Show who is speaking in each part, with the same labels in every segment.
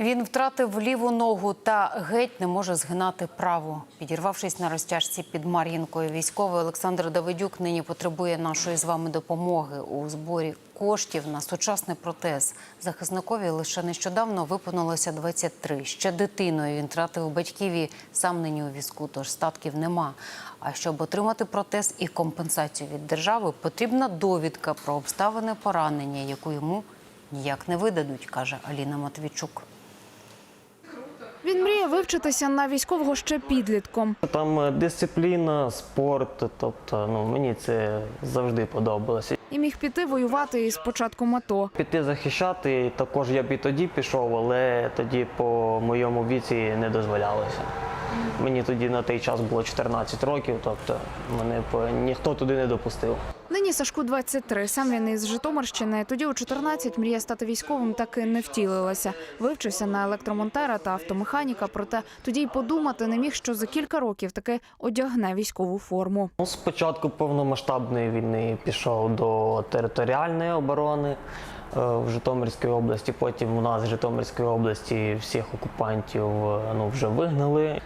Speaker 1: Він втратив ліву ногу та геть не може згинати праву. Підірвавшись на розтяжці під Мар'їнкою, військовий Олександр Давидюк нині потребує нашої з вами допомоги у зборі коштів на сучасний протез. Захисникові лише нещодавно виповнилося 23. Ще дитиною він втратив батьків і сам нині у візку, тож статків нема. А щоб отримати протез і компенсацію від держави, потрібна довідка про обставини поранення, яку йому ніяк не видадуть, каже Аліна Матвійчук.
Speaker 2: Вивчитися на військового ще підлітком.
Speaker 3: Там е, дисципліна, спорт, тобто ну, мені це завжди подобалося.
Speaker 2: І міг піти воювати із початком АТО.
Speaker 3: Піти захищати також я б і тоді пішов, але тоді по моєму віці не дозволялося. Мені тоді на той час було 14 років, тобто мене ніхто туди не допустив.
Speaker 2: Нині Сашку 23. Сам він із Житомирщини. Тоді у 14 мрія стати військовим таки не втілилася. Вивчився на електромонтера та автомеханіка, проте тоді й подумати не міг, що за кілька років таки одягне військову форму.
Speaker 3: Ну, спочатку повномасштабної війни пішов до територіальної оборони е, в Житомирській області. Потім у нас в Житомирській області всіх окупантів е, ну, вже вигнали. Е,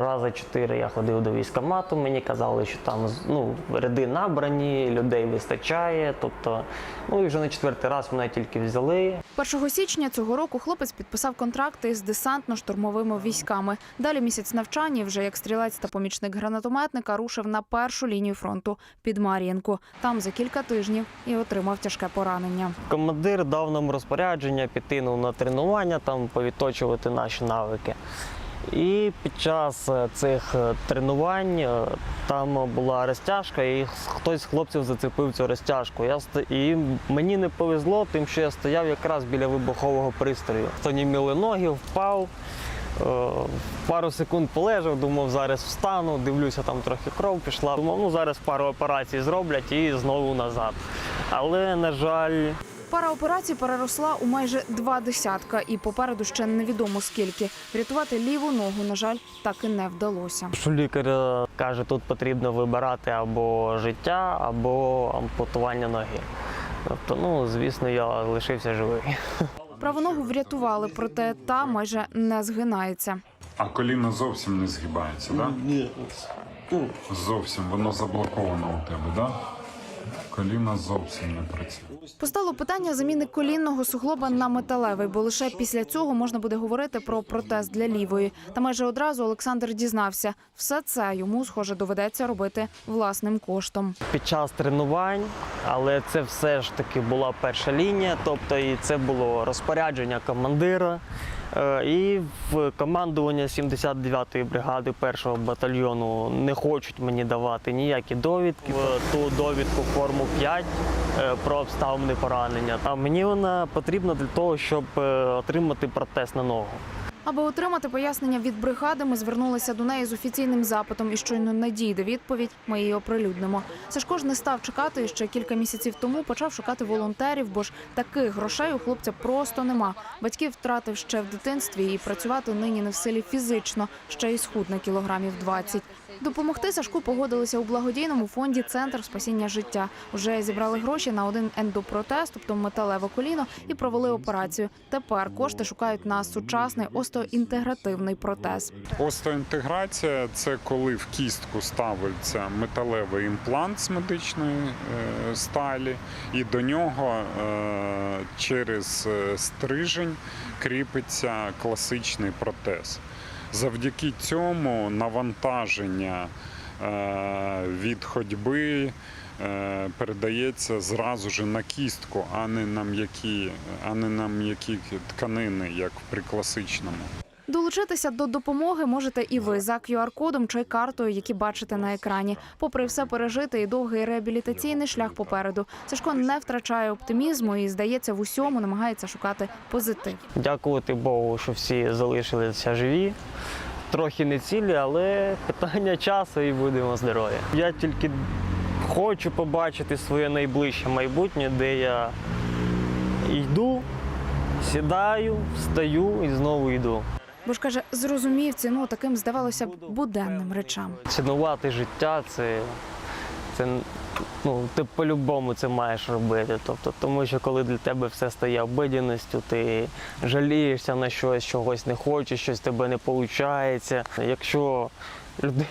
Speaker 3: Рази чотири я ходив до військкомату, мені казали, що там ну, ряди набрані, людей вистачає. Тобто, ну і вже на четвертий раз мене тільки взяли.
Speaker 2: 1 січня цього року хлопець підписав контракти з десантно-штурмовими військами. Далі місяць навчання, вже як стрілець та помічник гранатометника, рушив на першу лінію фронту під Мар'їнку. Там за кілька тижнів і отримав тяжке поранення.
Speaker 3: Командир дав нам розпорядження піти ну, на тренування, там повідточувати наші навики. І під час е, цих е, тренувань е, там була розтяжка, і хтось з хлопців зацепив цю розтяжку. Я і мені не повезло, тим, що я стояв якраз біля вибухового пристрою. Станіміли ноги, впав. Пару секунд полежав, думав, зараз встану, дивлюся, там трохи кров пішла. Думав, ну зараз пару операцій зроблять і знову назад. Але, на жаль,
Speaker 2: Пара операцій переросла у майже два десятка, і попереду ще невідомо скільки. Врятувати ліву ногу, на жаль, так і не вдалося.
Speaker 3: Лікар е, каже, тут потрібно вибирати або життя, або ампутування ноги. Тобто, ну, звісно, я лишився живий.
Speaker 2: Праву ногу врятували, проте та майже не згинається.
Speaker 4: А коліно зовсім не згибається, так?
Speaker 3: Ні.
Speaker 4: Зовсім воно заблоковано у тебе, так? Да? Коліно зовсім не працює.
Speaker 2: Постало питання заміни колінного суглоба на металевий, бо лише після цього можна буде говорити про протез для лівої. Та майже одразу Олександр дізнався, все це йому схоже доведеться робити власним коштом.
Speaker 3: Під час тренувань, але це все ж таки була перша лінія, тобто і це було розпорядження командира. Е, І в командування 79-ї бригади 1-го батальйону не хочуть мені давати ніякі довідки. В Ту довідку форму 5 е, про обставини поранення. А мені вона потрібна для того, щоб е, отримати протез на ногу.
Speaker 2: Аби отримати пояснення від бригади, ми звернулися до неї з офіційним запитом, і щойно надійде відповідь. Ми її оприлюднимо. Сашко ж не став чекати і ще кілька місяців тому почав шукати волонтерів, бо ж таких грошей у хлопця просто нема. Батьків втратив ще в дитинстві і працювати нині не в силі фізично, ще й схуд на кілограмів 20. Допомогти Сашку погодилися у благодійному фонді Центр спасіння життя. Уже зібрали гроші на один ендопротез, тобто металеве коліно, і провели операцію. Тепер кошти шукають на сучасний остеоінтегративний протез.
Speaker 4: Остеоінтеграція це коли в кістку ставиться металевий імплант з медичної е, сталі, і до нього е, через е, стрижень кріпиться класичний протез. Завдяки цьому навантаження е, від ходьби е, передається зразу ж на кістку, а не на м'які, а не на м'які тканини, як при класичному.
Speaker 2: Долучитися до допомоги можете і ви за QR-кодом чи картою, які бачите на екрані. Попри все пережити і довгий реабілітаційний шлях попереду, Сашко не втрачає оптимізму і здається, в усьому намагається шукати позитив.
Speaker 3: Дякувати Богу, що всі залишилися живі. Трохи не цілі, але питання часу і будемо здорові. Я тільки хочу побачити своє найближче майбутнє, де я йду Сідаю, встаю і знову йду.
Speaker 2: Бо ж каже, зрозумів ціну таким здавалося б буденним речам.
Speaker 3: Цінувати життя це, це ну, ти по-любому це маєш робити. Тобто, тому що коли для тебе все стає обидяністю, ти жалієшся на щось, чогось не хочеш, щось тебе не виходить. Якщо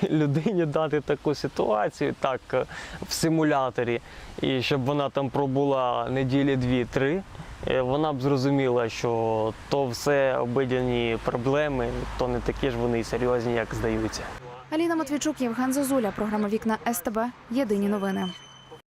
Speaker 3: людині дати таку ситуацію, так е, в симуляторі, і щоб вона там пробула неділі дві-три. е, Вона б зрозуміла, що то все обидяні проблеми, то не такі ж вони серйозні, як здаються.
Speaker 2: Аліна Матвійчук, Євген Зозуля, програма Вікна СТБ. Єдині новини.